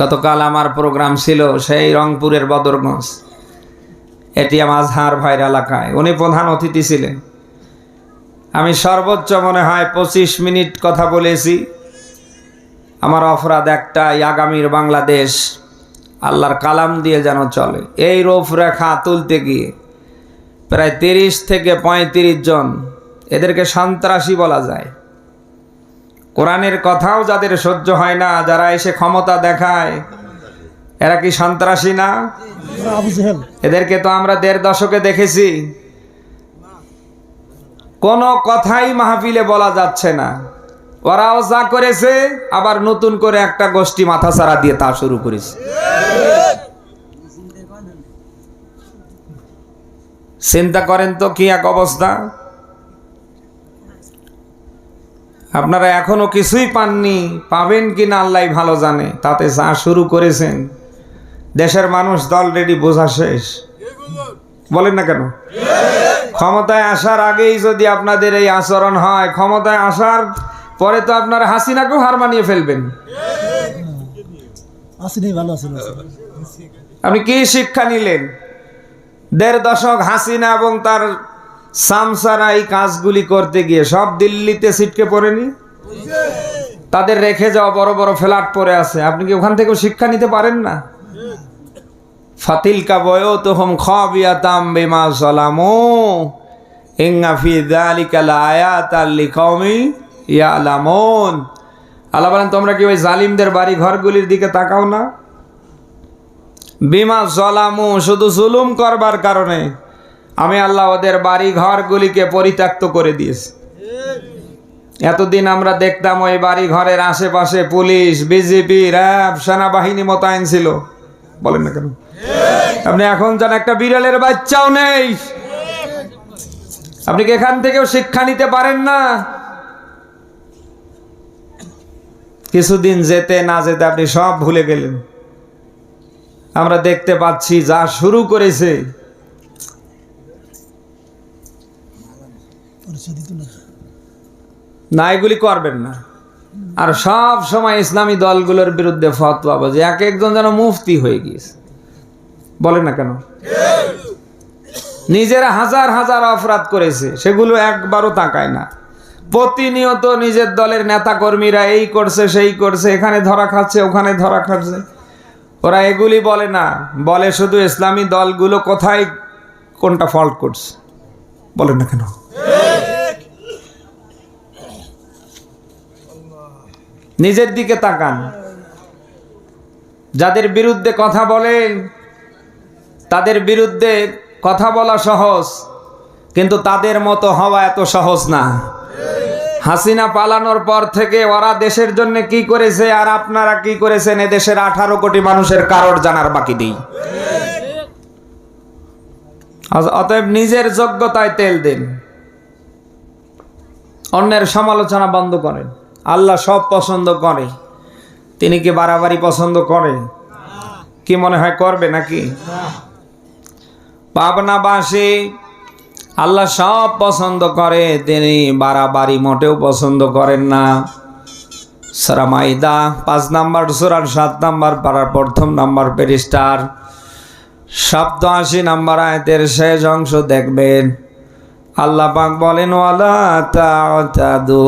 গতকাল আমার প্রোগ্রাম ছিল সেই রংপুরের বদরগঞ্জ। এটিএম আজহার ভাইয়ের এলাকায়। উনি প্রধান অতিথি ছিলেন। আমি সর্বোচ্চ মনে হয় পঁচিশ মিনিট কথা বলেছি। আমার অপরাধ একটাই, আগামীর বাংলাদেশ আল্লাহর কালাম দিয়ে যেন চলে। এই রূপরেখা তুলতে গিয়ে প্রায় তিরিশ থেকে পঁয়ত্রিশ জন, এদেরকে সন্ত্রাসী বলা যায়। কোরআনের কথাও যাদের সহ্য হয় না, যারা এসে ক্ষমতা দেখায়, এরা কি সন্ত্রাসী না? এদেরকে তো আমরা দেড় দশকে দেখেছি। কোনো কথাই মাহফিলে বলা যাচ্ছে না। ওরাও যা করেছে, আবার নতুন করে একটা গোষ্ঠী মাথা মাথাছাড়া দিয়ে তা শুরু করেছে। চিন্তা করেন তো কি এক অবস্থা? আপনারা এখনও কিছুই পাননি পাবেন কি না আল্লাহ ভালো জানে তাতে যা শুরু করেছেন দেশের মানুষ তো অলরেডি বোঝা শেষ। বলেন না কেন? ক্ষমতায় আসার আগেই যদি আপনাদের এই আচরণ হয় ক্ষমতায় আসার পরে তো আপনারা হাসিনাকেও হার মানিয়ে ফেলবেন। আপনি কি শিক্ষা নিলেন? দেড় দশক হাসিনা এবং তার সামসারা এই কাজগুলি করতে গিয়ে সব দিল্লিতে ছিটকে পড়েনি? তাদের রেখে যাওয়া বড় বড় ফ্ল্যাট পরে আছে। আপনি কি ওখান থেকেও শিক্ষা নিতে পারেন না? ফাতিলকা বয় তো হোম খাম বেমা সালামো। ইঙ্গা ফি দালিকা লায়াত লিকাউমি ইয়ালামুন। আল্লাহ তোমরা কি ওই জালিমদের বাড়ি ঘরগুলির দিকে তাকাও না? বিমা জলামু শুধু জুলুম করবার কারণে। আমি আল্লাহ ওদের বাড়ি ঘরগুলিকে পরিত্যক্ত করে দিয়েছি। এতদিন আমরা দেখতাম ওই বাড়ি ঘরের আশেপাশে পুলিশ বিজেপি র্যাব, সেনাবাহিনী মোতায়েন ছিল। বলেন না কেন? আপনি এখন যেন একটা বিড়ালের বাচ্চাও নেই। আপনি কি এখান থেকেও শিক্ষা নিতে পারেন না? কিছুদিন যেতে না যেতে আপনি সব ভুলে গেলেন। আমরা দেখতে পাচ্ছি যা শুরু করেছে। না এগুলি করবেন না। আর সব সময় ইসলামী দলগুলোর বিরুদ্ধে ফতোয়া বাজে এক একজন যেন মুফতি হয়ে গিয়েছে। বলে না কেন? নিজেরা হাজার হাজার অপরাধ করেছে। সেগুলো একবারও তাকায় না। প্রতিনিয়ত নিজের দলের নেতা কর্মীরা এই করছে, সেই করছে, এখানে ধরা খাচ্ছে, ওখানে ধরা খাচ্ছে। ওরা এগুলি বলে না। বলে শুধু ইসলামী দলগুলো কোথায় কোনটা ফল্ট করছে। বলেন না কেন? নিজের দিকে তাকান। যাদের বিরুদ্ধে কথা বলেন তাদের বিরুদ্ধে কথা বলা সহজ, কিন্তু তাদের মতো হওয়া এত সহজ না। হাসিনা পালানোর পর থেকে ওরা দেশের জন্য কি করেছে আর আপনারা কি করেছেন এ দেশের আঠারো কোটি মানুষের কারোর জানার বাকি অ- অতএব নিজের যোগ্যতায় তেল দিন। অন্যের সমালোচনা বন্ধ করেন। আল্লাহ সব পছন্দ করে। তিনি কি বাড়াবাড়ি পছন্দ করে? কি মনে হয় করবে নাকি? পাবনাবাসী আল্লাহ সব পছন্দ করে, তিনি বাড়াবাড়ি মোটেও পছন্দ করেন না। সারামাইদা পাঁচ নাম্বার সুরার সাত নাম্বার পাড়ার প্রথম নাম্বার পেরিস্টার সপ্ত আশি নাম্বার আয়তের শেষ অংশ দেখবেন। আল্লাহ পাক বলেন, ওয়ালা তা'তাদু,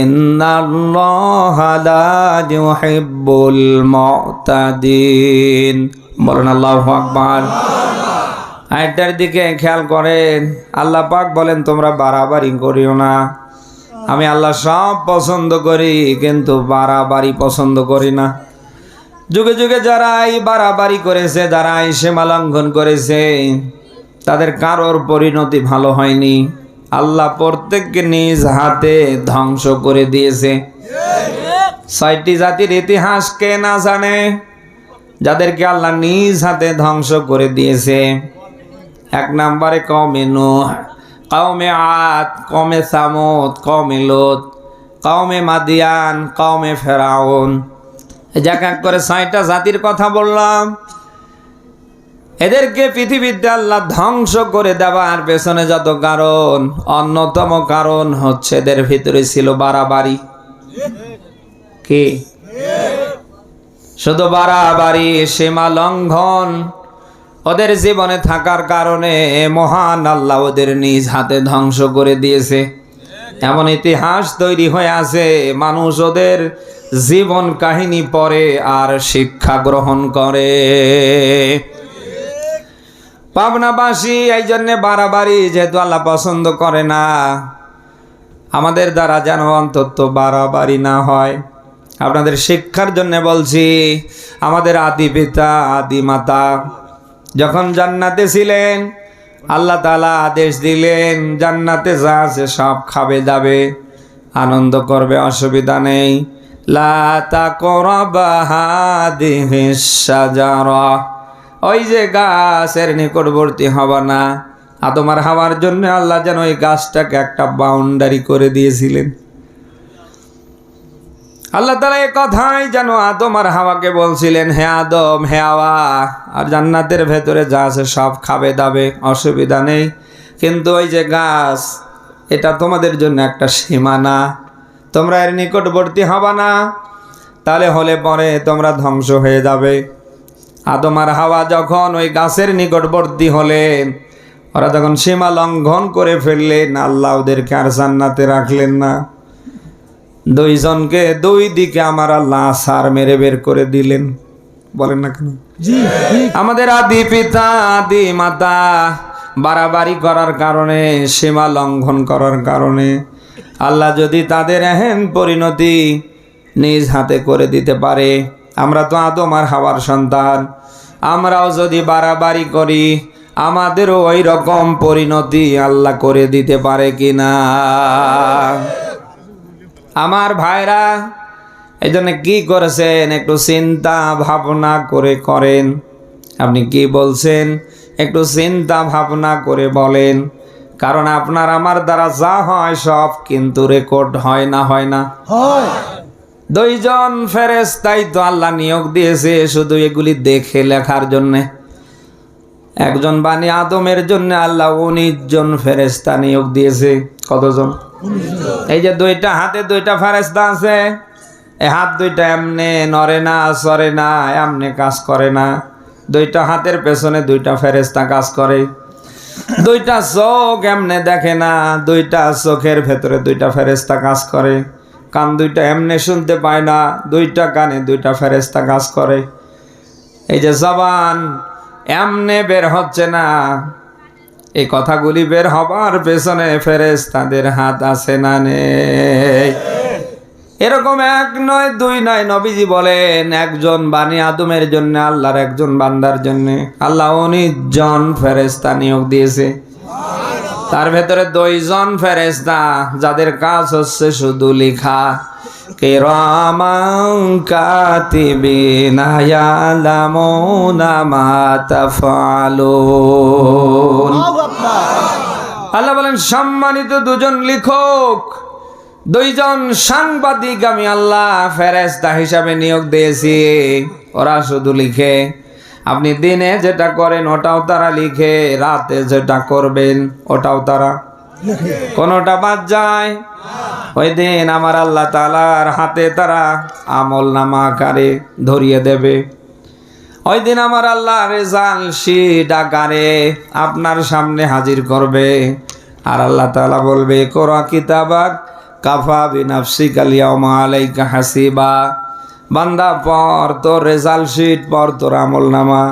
ইন্নাল্লাহা লা ইউহিব্বুল মুতাদিন। বলেন, আল্লাহু আকবার। আয়টার দিকে খেয়াল করেন, আল্লাহ পাক বলেন, তোমরা বাড়াবাড়ি করিও না। আমি আল্লাহ সব পছন্দ করি, কিন্তু বাড়াবাড়ি পছন্দ করি না। যুগে যুগে যারা এই বাড়াবাড়ি করেছে, যারা এই সীমা লঙ্ঘন করেছে তাদের কারোর পরিণতি ভালো হয়নি। আল্লাহ প্রত্যেককে নিজ হাতে ধ্বংস করে দিয়েছে। ছয়টি জাতির ইতিহাস কে না জানে? যাদেরকে আল্লাহ নিজ হাতে ধ্বংস করে দিয়েছে। এক নম্বরে কমে নূহ, কওমে আদ কমে সামুদ কমে লোত, কওমে মাদিয়ান, কওমে ফেরাউন। এক এক করে ছয়টা জাতির কথা বললাম। এদেরকে পৃথিবীতে আল্লাহ ধ্বংস করে দেওয়ার পেছনে যত কারণ, অন্যতম কারণ হচ্ছে এদের ভিতরে ছিল বাড়াবাড়ি। কি? শুধু বাড়াবাড়ি, সীমা লঙ্ঘন। ওদের জীবনে থাকার কারণে মহান আল্লাহ ওদের নিজ হাতে ধ্বংস করে দিয়েছে। এমন ইতিহাস তৈরি হয়ে আছে, মানুষ ওদের জীবন কাহিনী পড়ে আর শিক্ষা গ্রহণ করে। পাবনাবাসী এই জন্যে বাড়াবাড়ি যেহেতু আল্লাহ পছন্দ করে না। আমাদের দ্বারা যেন অন্তত বাড়াবাড়ি না হয়। আপনাদের শিক্ষার জন্য বলছি, আমাদের আদি পিতা, আদি মাতা, যখন জান্নাতে ছিলেন, আল্লাহ তালা আদেশ দিলেন, জান্নাতে যা আছে সব খাবে যাবে আনন্দ করবে, অসুবিধা নেই। লা হাদিহি শাজারা ওই যে গাছের নিকটবর্তী হবা না? আদমার হাওয়ার জন্য আল্লাহ যেন ওই গাছটাকে একটা বাউন্ডারি করে দিয়েছিলেন। আল্লাহ তালা এই কথাই যেন আদম আর হাওয়াকে বলছিলেন, হে আদম, হে হাওয়া, আর জান্নাতের ভেতরে যা আছে সব খাবে দাবে, অসুবিধা নেই। কিন্তু ওই যে গাছ, এটা তোমাদের জন্য একটা সীমানা। তোমরা এর নিকটবর্তী হবা না, তাহলে হলে পরে তোমরা ধ্বংস হয়ে যাবে। আদম আর হাওয়া যখন ওই গাছের নিকটবর্তী হলেন ওরা যখন সীমা লঙ্ঘন করে ফেললেন আল্লাহ ওদেরকে আর জান্নাতে রাখলেন না। দুইজনকে দুই দিকে আমার আল্লাহ সার মেরে বের করে দিলেন। বলেন না কেন? আমাদের আদি পিতা আদি মাতা বাড়াবাড়ি করার কারণে সীমা লঙ্ঘন করার কারণে আল্লাহ যদি তাদের এহেন পরিণতি নিজ হাতে করে দিতে পারে আমরা তো আদম আর হাওয়ার সন্তান। আমরাও যদি বাড়াবাড়ি করি, আমাদেরও ওই রকম পরিণতি আল্লাহ করে দিতে পারে কিনা? আমার ভাইরা এই জন্য কি করেছেন? একটু চিন্তা ভাবনা করে করেন। আপনি কি বলছেন? একটু চিন্তা ভাবনা করে বলেন। কারণ আপনার, আমার দ্বারা যা হয় সব কিন্তু রেকর্ড হয় না হয় না। হয়। দুইজন ফেরেস্তাই তো আল্লাহ নিয়োগ দিয়েছে শুধু এগুলি দেখে লেখার জন্যে। একজন বাণী আদমের জন্য আল্লাহ উনিশ জন ফেরেস্তা নিয়োগ দিয়েছে। কতজন? এই যে দুইটা হাতে দুইটা ফেরেস্তা আছে এই হাত দুইটা এমনে নড়ে না সরে না এমনে কাজ করে না। দুইটা হাতের পেছনে দুইটা ফেরেস্তা কাজ করে। দুইটা চোখ এমনে দেখে না দুইটা চোখের ভেতরে দুইটা ফেরেস্তা কাজ করে। কান দুইটা এমনে শুনতে পায় না, দুইটা কানে দুইটা ফেরেস্তা কাজ করে। এই যে জবান এমনে বের হচ্ছে না। এই কথাগুলি বের হবার পেছনে ফেরেস তাদের হাত আছে না নেই। এরকম এক নয়, দুই নয় নবীজি বলেন, একজন বানি আদমের জন্য, আল্লাহর একজন বান্দার জন্য। আল্লাহ উনিশ জন ফেরেস্তা নিয়োগ দিয়েছে। তার ভেতরে দুইজন ফেরেস্তা যাদের কাজ হচ্ছে শুধু লিখা। কিরামান কাতিবিনা ইয়ালামুনা মা তাফআলুন। আল্লাহ বলেন সম্মানিত দুজন লেখক দুইজন সাংবাদিক আমি আল্লাহ ফেরেস্তা হিসাবে নিয়োগ দিয়েছি ওরা শুধু লিখে। আপনি দিনে যেটা করেন, ওটাও তারা লিখে রাতে যেটা করবেন, ওটাও তারা কোনোটা বাদ যায়। ওই দিন আমার আল্লাহ তালার হাতে তারা আমল নামা আকারে ধরিয়ে দেবে। ওই দিন আমার আল্লাহ রেজাল শিট আকারে আপনার সামনে হাজির করবে। আর আল্লাহ তালা বলবে কোরা কিতাবাক কাফা বিনাফসি কালিয়া আলাইকা হাসিবা। বান্দা পর তোর রেজাল্ট শিট পর তোর আমল নামা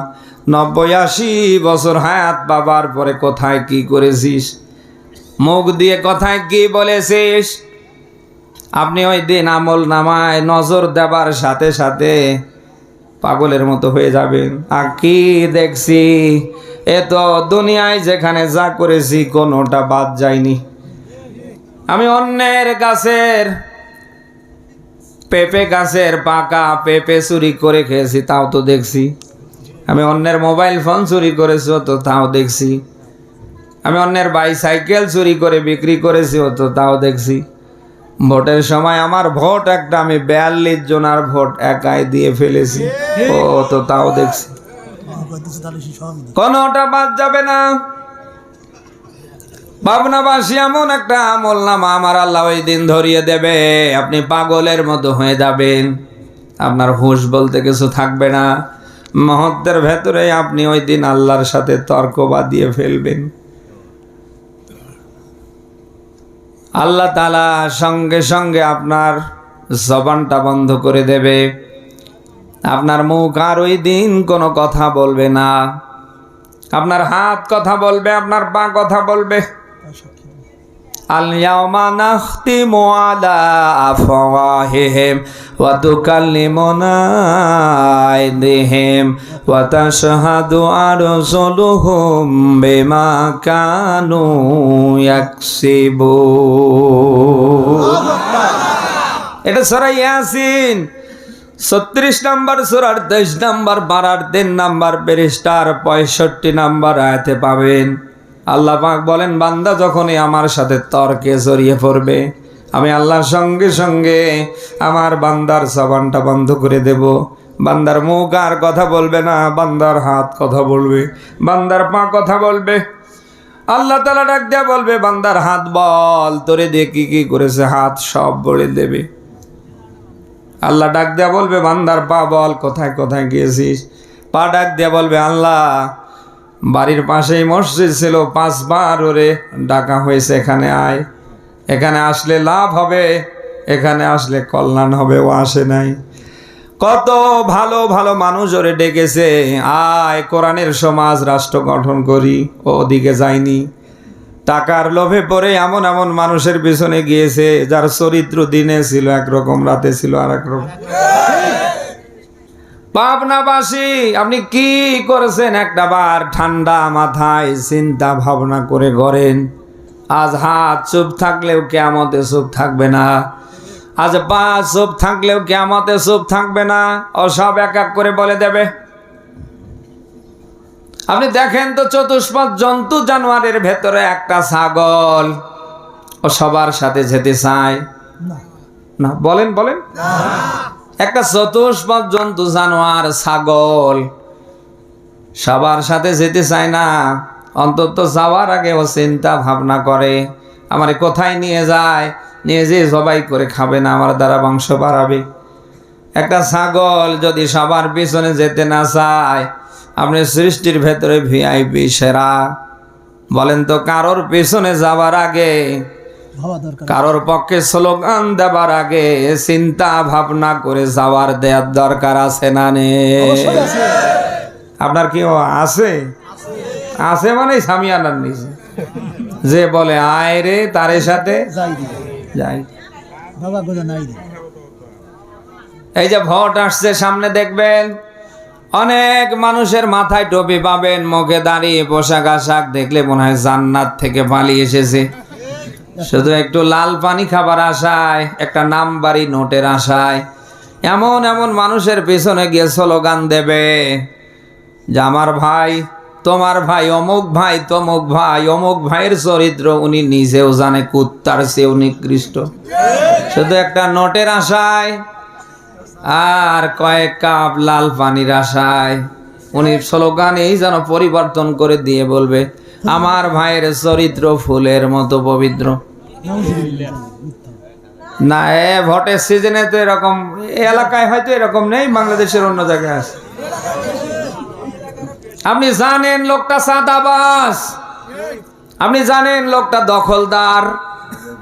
নব্বই আশি বছর হায়াত বাবার পরে কোথায় কি করেছিস? মুখ দিয়ে কথায় কি বলেছিস? আপনি ওই দিন আমল নামায় নজর দেবার সাথে সাথে পাগলের মতো হয়ে যাবেন। আর কি দেখছি? এ তো দুনিয়ায় যেখানে যা করেছি কোনোটা বাদ যায়নি। আমি অন্যের গাছের পেঁপে গাছের পাকা পেঁপে চুরি করে খেয়েছি, তাও তো দেখছি। আমি অন্যের মোবাইল ফোন চুরি করেছি তো তাও দেখছি। আমি অন্যের বাইসাইকেল চুরি করে বিক্রি করেছি তো তাও দেখছি। ভোটের সময় আমার ভোট একটা, আমি বিয়াল্লিশ জনার ভোট একাই দিয়ে ফেলেছি, ও তো তাও দেখছি। কোনোটা বাদ যাবে না। ভাবনাবাসী এমন একটা আমল নামা আমার আল্লাহ ওই দিন ধরিয়ে দেবে। আপনি পাগলের মতো হয়ে যাবেন। আপনার হুঁশ বলতে কিছু থাকবে না। মহত্বের ভেতরে আপনি ওই দিন আল্লাহর সাথে তর্ক বাদিয়ে ফেলবেন। আল্লাহ তালা সঙ্গে সঙ্গে আপনার জবানটা বন্ধ করে দেবে। আপনার মুখ আর ওই দিন কোনো কথা বলবে না। আপনার হাত কথা বলবে, আপনার পা কথা বলবে। اليوم نختم على أفواههم وتكلمنا أيديهم وتشهد أرسلهم بما كانوا يكسبون এটা সরাই ইয়াসিন ছত্রিশ নম্বর সুরার তেইশ নম্বর বারার তিন নম্বর পেরিস্টার পঁয়ষট্টি নম্বর আয়াতে পাবেন আল্লাহ পাক বলেন, বান্দা যখনই আমার সাথে তর্কে জড়িয়ে পড়বে, আমি আল্লাহর সঙ্গে সঙ্গে আমার বান্দার সাবানটা বন্ধ করে দেব। বান্দার মুখ আর কথা বলবে না, বান্দার হাত কথা বলবে, বান্দার পা কথা বলবে। আল্লাহ তালা ডাক দেয়া বলবে, বান্দার হাত বল, তোরে দিয়ে কি কি করেছে, হাত সব বলে দেবে। আল্লাহ ডাক দেয়া বলবে, বান্দার পা বল, কোথায় কোথায় গিয়েছিস? পা ডাক দেয়া বলবে, আল্লাহ বাড়ির পাশেই মসজিদ ছিল, পাঁচবার ওরে ডাকা হয়েছে, এখানে আয়। এখানে আসলে লাভ হবে, এখানে আসলে কল্যাণ হবে, ও আসে নাই। কত ভালো ভালো মানুষ ওরে ডেকেছে। আয়, কোরআনের সমাজ, রাষ্ট্র গঠন করি, ও ওদিকে যায়নি টাকার লোভে পড়ে এমন এমন মানুষের পিছনে গিয়েছে, যার চরিত্র দিনে ছিল একরকম, রাতে ছিল আর একরকম পাবনাবাসী আপনি কি করেছেন? একটা বার ঠান্ডা মাথায় চিন্তা ভাবনা করে গড়েন আজ হাত চুপ থাকলেও কেমতে চুপ থাকবে না। আজ পা চুপ থাকলেও কেমতে চুপ থাকবে না। ও সব এক এক করে বলে দেবে। আপনি দেখেন তো চতুষ্পদ জন্তু জানোয়ারের ভেতরে একটা ছাগল। ও সবার সাথে যেতে চায়। না না, বলেন বলেন। একটা চতুষ্পদ জন্তু, জানোয়ার, ছাগল। সবার সাথে যেতে চায় না। অন্তত যাওয়ার আগে ও চিন্তা ভাবনা করে, আমার কোথায় নিয়ে যায়? নিয়ে যে জবাই করে খাবে না, আমার দ্বারা বংশ বাড়াবে। একটা ছাগল যদি সবার পিছনে যেতে না চায়, আপনি সৃষ্টির ভেতরে ভিআইপি সেরা। বলেন তো, কারোর পিছনে যাবার আগে কারোর পক্ষে স্লোগান দেবার আগে চিন্তা ভাবনা করে যাওয়ার দেওয়ার দরকার আছে না নে? আপনার কি আছে? আছে মানে স্বামী আনার নিচে। যে বলে আয় রে তারের সাথে। যাই বাবা নাই এই যে ভোট আসছে সামনে দেখবেন অনেক মানুষের মাথায় টুপি পাবেন মুখে দাঁড়িয়ে পোশাক আশাক দেখলে মনে হয় জান্নাত থেকে পালিয়ে এসেছে। শুধু একটু লাল পানি খাবার আশায়, একটা নাম বাড়ি নোটের আশায়। এমন এমন মানুষের পেছনে গিয়ে স্লোগান দেবে যে, আমার ভাই, তোমার ভাই, অমুক ভাই, তমুক ভাই, অমুক ভাইয়ের চরিত্র উনি নিজেও জানে, কুত্তার চেয়েও নিকৃষ্ট। শুধু একটা নোটের আশায়, আর কয়েক কাপ লাল পানির আশায়। উনি স্লোগান এই যেন পরিবর্তন করে দিয়ে বলবে আমার ভাইয়ের চরিত্র ফুলের মতো পবিত্র। না, এ ভোটের সিজনে তো এরকম এলাকায় হয়তো এরকম নেই, বাংলাদেশের অন্য জায়গায় আছে। আপনি জানেন লোকটা সাদাবাস। আপনি জানেন লোকটা দখলদার।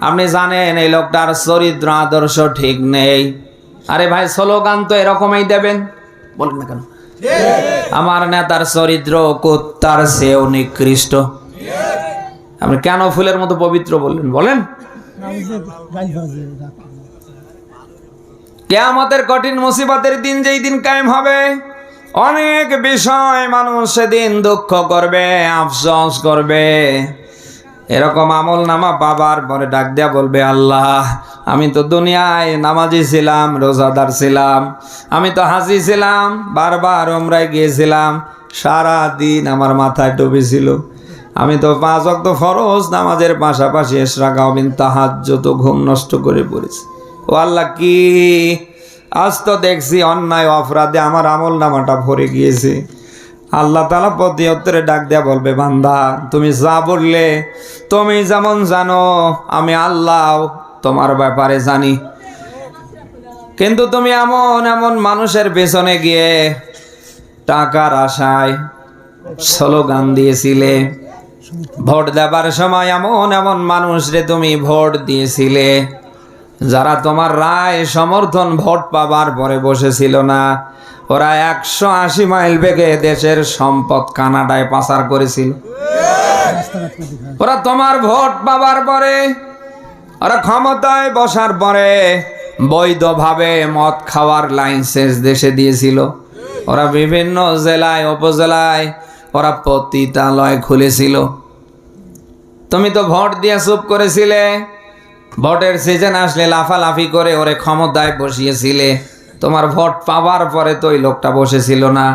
আপনি জানেন এই লোকটার চরিত্র, আদর্শ ঠিক নেই। আরে ভাই, স্লোগান তো এরকমই দেবেন। বলেন না কেন। আমার নেতার চরিত্র কুত্তার সেও নিকৃষ্ট। আপনি কেন ফুলের মতো পবিত্র বললেন? বলেন। কেয়ামতের কঠিন মুসিবতের দিন যেই দিন কায়েম হবে, অনেক বিষয় মানুষ সেদিন দুঃখ করবে, আফসোস করবে। এরকম আমল নামা পাবার পরে ডাক দেয়া বলবে, আল্লাহ, আমি তো দুনিয়ায় নামাজি ছিলাম, রোজাদার ছিলাম, আমি তো হাসি ছিলাম, বারবার ওমরায় গিয়েছিলাম, সারা দিন আমার মাথায় টুপি ছিল। আমি তো পাঁচ অক্ত ফরজ নামাজের পাশাপাশি এসরা গাওবিন তাহাজ যত ঘুম নষ্ট করে পড়েছি। ও আল্লাহ, কি? আজ তো দেখছি অন্যায় অপরাধে আমার আমল নামাটা ভরে গিয়েছে। আল্লাহ তালা প্রতি উত্তরে ডাক দেয়া বলবে, বান্দা, তুমি যা বললে, তুমি যেমন জানো, আমি আল্লাহ তোমার ব্যাপারে জানি। কিন্তু তুমি এমন এমন মানুষের পেছনে গিয়ে টাকার আশায় স্লোগান দিয়েছিলে। ভোট দেবার সময় এমন এমন মানুষরে তুমি ভোট দিয়েছিলে, যারা তোমার রায় সমর্থন ভোট পাবার পরে বসেছিল না। ওরা একশো আশি মাইল বেগে দেশের সম্পদ কানাডায় পাচার করেছিল। ওরা তোমার ভোট পাবার পরে, ওরা ক্ষমতায় বসার পরে বৈধভাবে মদ খাওয়ার লাইসেন্স দেশে দিয়েছিল। ওরা বিভিন্ন জেলায়, উপজেলায় ওরা পতিতালয় খুলেছিল। তুমি তো ভোট দিয়ে চুপ করেছিলে, ভোটের সিজন আসলে লাফালাফি করে ওরে ক্ষমতায় বসিয়েছিলে। তোমার ভোট পাওয়ার পরে তো ওই লোকটা বসেছিল না।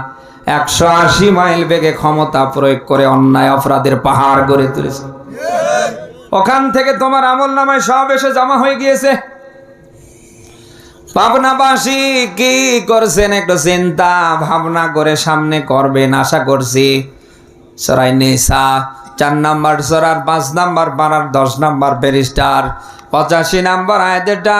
একশো আশি মাইল বেগে ক্ষমতা প্রয়োগ করে অন্যায় অপরাধের পাহাড় গড়ে তুলেছে। ওখান থেকে তোমার আমল নামায় সব এসে জমা হয়ে গিয়েছে। পাবনাবাসী কি করছেন একটু চিন্তা, ভাবনা করে সামনে করবেন আশা করছি। সরাই নেশা, চার নাম্বার সরার, পাঁচ নাম্বার পাড়ার, দশ নাম্বার ব্যারিস্টার, পঁচাশি নাম্বার আয়তেটা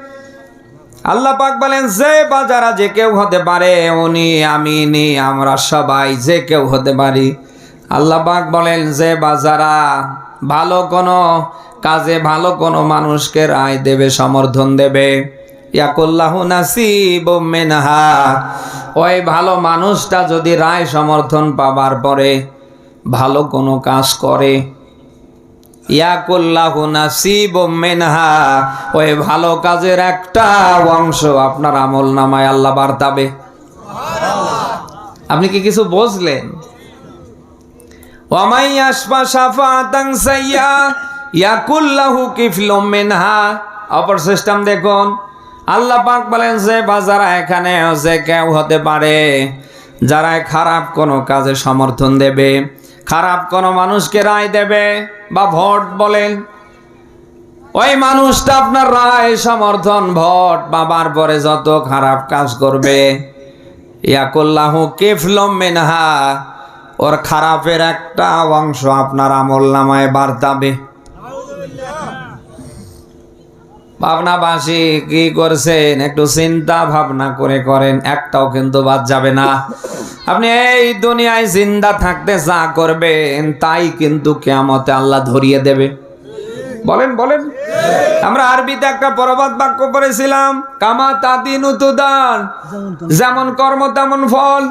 আল্লাহ পাক বলেন, যে বাজারা যে কেউ হতে পারে, উনি আমি নি, আমরা সবাই যে কেউ হতে পারি। আল্লাহ পাক বলেন, যে বাজারা ভালো কোনো কাজে, ভালো কোনো মানুষকে রায় দেবে, সমর্থন দেবে। ইয়াকুল্লাহু নাসিব মেনহা, ওই ভালো মানুষটা যদি রায় সমর্থন পাবার পরে ভালো কোনো কাজ করে ইয়াকুল্লাহু ভালো কাজের একটা অংশ আপনার আল্লাহ বার্তাবে। আপনি কি কিছু বুঝলেন? ইয়াকুল্লাহু অপর সিস্টেম দেখুন, আল্লাহ পাক বলেন, যে বাজারা এখানে যে কেউ হতে পারে যারা খারাপ কোনো কাজে সমর্থন দেবে, খারাপ কোনো মানুষকে রায় দেবে বা ভোট বলেন, ওই মানুষটা আপনার রায় সমর্থন, ভোট বাবার পরে যত খারাপ কাজ করবে কেফলম মেনহা, ওর খারাপের একটা অংশ আপনার আমল নামায় বার্তাবে। ভাবনাবাসী কি করছেন? একটু চিন্তা ভাবনা করে করেন, একটাও কিন্তু বাদ যাবে না। আপনি এই দুনিয়ায় জিন্দা থাকতে যা করবেন, তাই কিন্তু কেয়ামতে আল্লাহ ধরিয়ে দেবে। বলেন বলেন। আমরা আরবিতে একটা প্রবাদ বাক্য পড়েছিলাম, কামা তাদিন উতুদান যেমন কর্ম, তেমন ফল।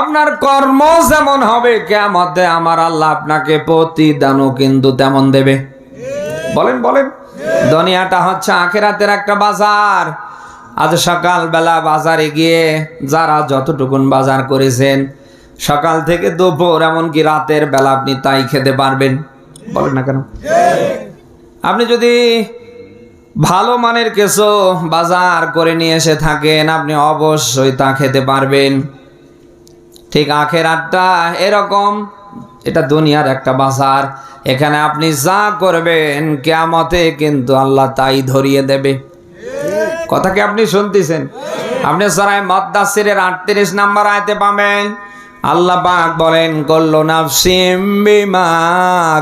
আপনার কর্ম যেমন হবে কেমতে আমার আল্লাহ আপনাকে প্রতিদানও কিন্তু তেমন দেবে। বলেন বলেন। দুনিয়াটা হচ্ছে আখেরাতের একটা বাজার। আজ সকালবেলা বাজারে গিয়ে যারা যতটুকুন বাজার করেছেন, সকাল থেকে দুপুর, এমনকি রাতের বেলা আপনি তাই খেতে পারবেন। বলেন না কেন? আপনি যদি ভালো মানের কিছু বাজার করে নিয়ে এসে থাকেন, আপনি অবশ্যই তা খেতে পারবেন। ঠিক আখের আটটা এরকম, এটা দুনিয়ার একটা বাজার। এখানে আপনি যা করবেন কেয়ামতে কিন্তু আল্লাহ তাই ধরিয়ে দেবে। কথা কি আপনি শুনতেছেন? আপনি সরাই মদ্দাসিরের আটত্রিশ নাম্বার আয়তে পাবেন, আল্লাহ পাক বলেন, কল্লো নাফসিম বিমা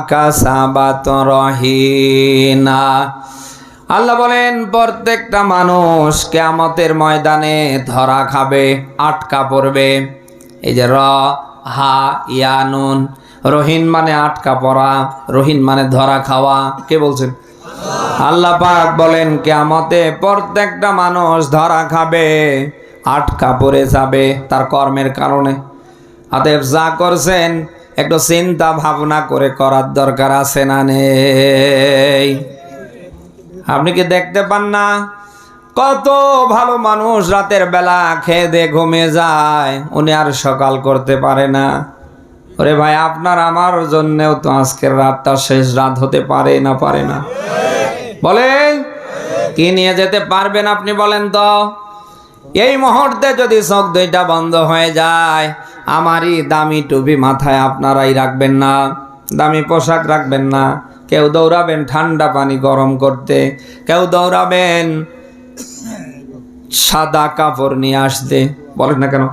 কাসাবাত রহিনা। আল্লাহ বলেন, প্রত্যেকটা মানুষ কেয়ামতের ময়দানে ধরা খাবে, আটকা পড়বে। এই যে র, হা ইয়ানুন রহিন মানে আটকা পড়া, রহিন মানে ধরা খাওয়া। কে বলছেন? আল্লাহ পাক বলেন, কেয়ামতে প্রত্যেকটা মানুষ ধরা খাবে, আটকা পড়ে যাবে তার কর্মের কারণে। অতএব যা করছেন, একটু চিন্তা ভাবনা করে করার দরকার আছে না নেই। আপনি কি দেখতে পান না? কত ভালো মানুষ রাতের বেলা খেয়ে দিয়ে ঘুমিয়ে যায়, উনি আর সকাল করতে পারে না। ওরে ভাই, আপনার আমার জন্যেও তো আজকের রাতটা শেষ রাত হতে পারে না পারে না। বলেন, কি নিয়ে যেতে পারবেন আপনি বলেন তো? এই মুহূর্তে যদি চোখ দুইটা বন্ধ হয়ে যায়, আমারই দামি টুপি মাথায় আপনারাই রাখবেন না, দামি পোশাক রাখবেন না। কেউ দৌড়াবেন ঠান্ডা পানি গরম করতে, কেউ দৌড়াবেন সাদা কাপড় নিয়ে আসতে, বলেন না কেন?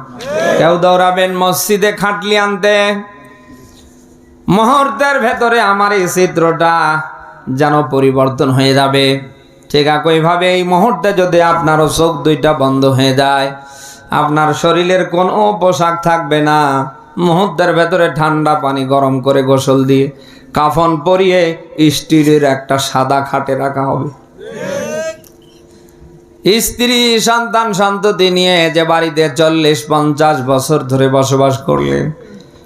কেউ দৌড়াবেন মসজিদে খাটলি আনতে মুহূর্তের ভেতরে আমার এই চিত্রটা যেন পরিবর্তন হয়ে যাবে। ঠিক একইভাবে এই মুহূর্তে যদি আপনারও চোখ দুইটা বন্ধ হয়ে যায়, আপনার শরীরের কোনো পোশাক থাকবে না, মুহূর্তের ভেতরে ঠান্ডা পানি গরম করে গোসল দিয়ে কাফন পরিয়ে স্ত্রীর একটা সাদা খাটে রাখা হবে। স্ত্রী, সন্তান, সন্ততি নিয়ে যে বাড়িতে চল্লিশ পঞ্চাশ বছর ধরে বসবাস করলেন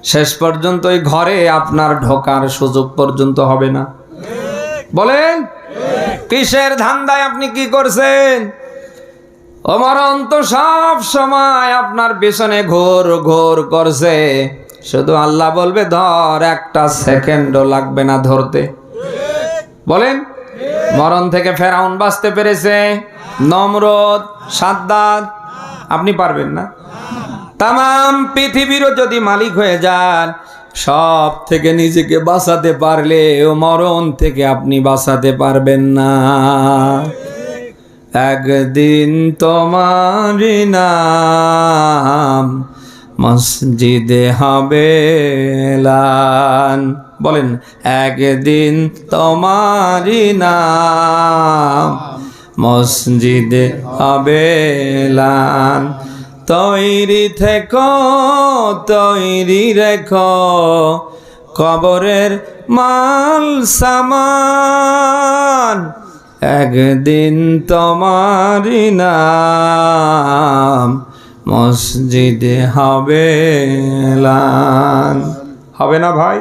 শেষ পর্যন্ত ওই ঘরে আপনার ঢোকার সুযোগ পর্যন্ত হবে না। বলেন, কিসের ধান্দায় আপনি কি করছেন? অমরণ তো সব সময় আপনার পেছনে ঘোর ঘোর করছে। শুধু আল্লাহ বলবে, ধর, একটা সেকেন্ডও লাগবে না ধরতে। বলেন, মরণ থেকে ফেরাউন বাঁচতে পেরেছে, নমরদ সাদ্দাত আপনি পারবেন না। তাম পৃথিবীরও যদি মালিক হয়ে যান সব থেকে নিজেকে বাঁচাতে পারলে ও মরণ থেকে আপনি বাঁচাতে পারবেন না একদিন তোমার মসজিদে হবে। বলেন, একদিন তোমার মসজিদে হবে এলান। তৈরি থেকো, তৈরি রেখো, কবরের মাল সামান। একদিন তোমার নাম মসজিদে হবে হবে না ভাই?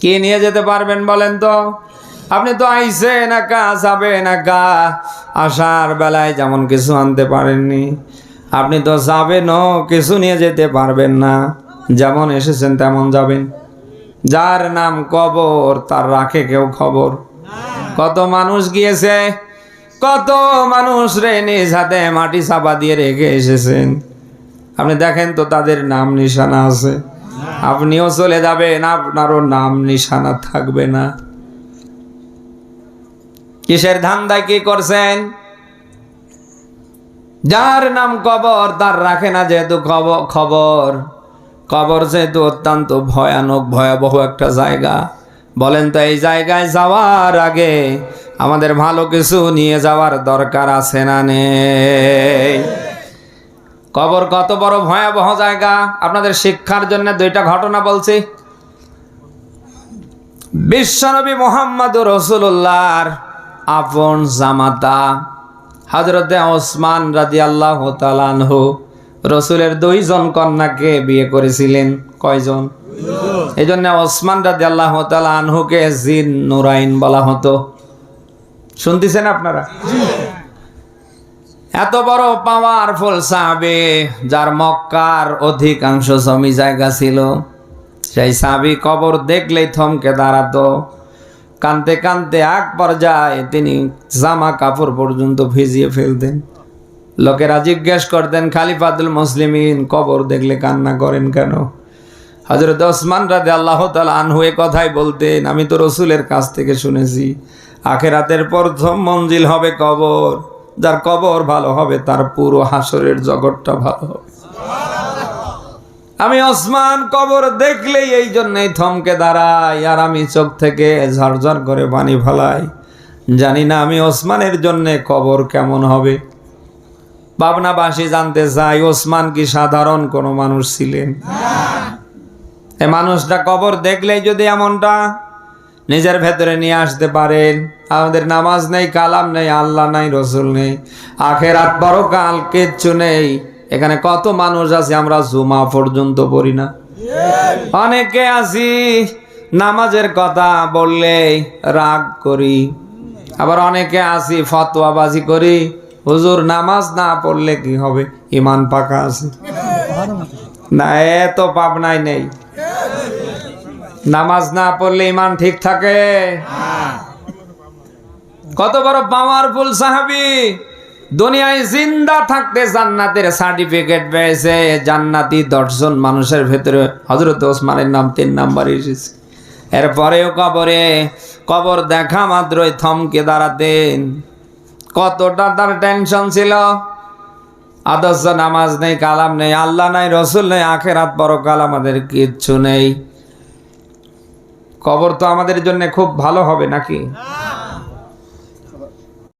কে নিয়ে যেতে পারবেন বলেন তো? আপনি তো আইসেন একা যাবেন একা আসার বেলায় যেমন কিছু আনতে পারেননি। আপনি তো যাবেনও, কিছু নিয়ে যেতে পারবেন না। যেমন এসেছেন তেমন যাবেন। যার নাম কবর, তার রাখে কেউ খবর। কত মানুষ গিয়েছে, কত মানুষ রে নিজ হাতে মাটি চাপা দিয়ে রেখে এসেছেন। আপনি দেখেন তো তাদের নাম নিশানা আছে। আপনিও চলে যাবেন, আপনারও নাম নিশানা থাকবে না। কিসের ধান্দায় কি করছেন? যার নাম কবর, তার রাখে না যেহেতু খবর। কবর যেহেতু অত্যন্ত ভয়ানক, ভয়াবহ একটা জায়গা। বলেন তো, এই জায়গায় যাওয়ার আগে আমাদের ভালো কিছু নিয়ে যাওয়ার দরকার আছে না নেই? কবর কত বড় ভয়াবহ জায়গা। আপনাদের শিক্ষার জন্য দুইটা ঘটনা বলছি। বিশ্বনবী মোহাম্মদ রসুল্লাহর আপন জামাতা হজরতে ওসমান রাজি আল্লাহ তালানহু রসুলের দুইজন কন্যাকে বিয়ে করেছিলেন। কয়জন? এই জন্য ওসমান রাজি আল্লাহ তালানহুকে জিন নুরাইন বলা হতো। শুনতেছেন আপনারা? এত বড় পাওয়ারফুল সাহাবে যার মক্কার অধিকাংশ জমি জায়গা ছিল। সেই সাহাবি কবর দেখলেই থমকে দাঁড়াতো। কানতে কানতে এক পর্যায়ে তিনি জামা কাপড় পর্যন্ত ভিজিয়ে ফেলতেন। লোকেরা জিজ্ঞেস করতেন, খালিফাতুল মুসলিমিন, কবর দেখলে কান্না করেন কেন? হজরত ওসমান রাদে আল্লাহ তালা আনহু এ কথাই বলতেন, আমি তো রসুলের কাছ থেকে শুনেছি, আখেরাতের প্রথম মঞ্জিল হবে কবর, যার কবর ভালো হবে, তার পুরো হাসরের জগৎটা ভালো হবে। আমি ওসমান কবর দেখলেই এই জন্যই থমকে দাঁড়াই, আর আমি চোখ থেকে ঝরঝর করে পানি ফেলাই। জানি না আমি ওসমানের জন্যে কবর কেমন হবে। পাবনাবাসী জানতে চাই, ওসমান কি সাধারণ কোনো মানুষ ছিলেন? এ মানুষটা কবর দেখলেই যদি এমনটা নিজের ভেতরে নিয়ে আসতে পারেন। আমাদের নামাজ নেই, কালাম নেই, আল্লাহ নাই, রসুল নেই। আখের আত কাল কিচ্ছু নেই। এখানে কত মানুষ আছে আমরা জুমা পর্যন্ত পড়ি না। অনেকে আছি নামাজের কথা বললে রাগ করি। আবার অনেকে আছি ফতোয়াবাজি করি। হুজুর নামাজ না পড়লে কি হবে? ইমান পাকা আছে। না এত পাবনাই নেই। নামাজ না পড়লে ইমান ঠিক থাকে। কত বড় পাওয়ারফুল সাহাবি। দুনিয়ায় জিন্দা থাকতে জান্নাতের সার্টিফিকেট পেয়েছে। জান্নাতি দশজন মানুষের ভেতরে হজরত ওসমানের নাম তিন নাম্বার এসেছে। এরপরেও কবরে, কবর দেখা মাত্রই থমকে দাঁড়াতেন। কতটা তার টেনশন ছিল? আদর্শ নামাজ নেই, কালাম নেই, আল্লাহ নাই, রসুল নেই, আখেরাত পরকাল আমাদের কিচ্ছু নেই। কবর তো আমাদের জন্য খুব ভালো হবে নাকি?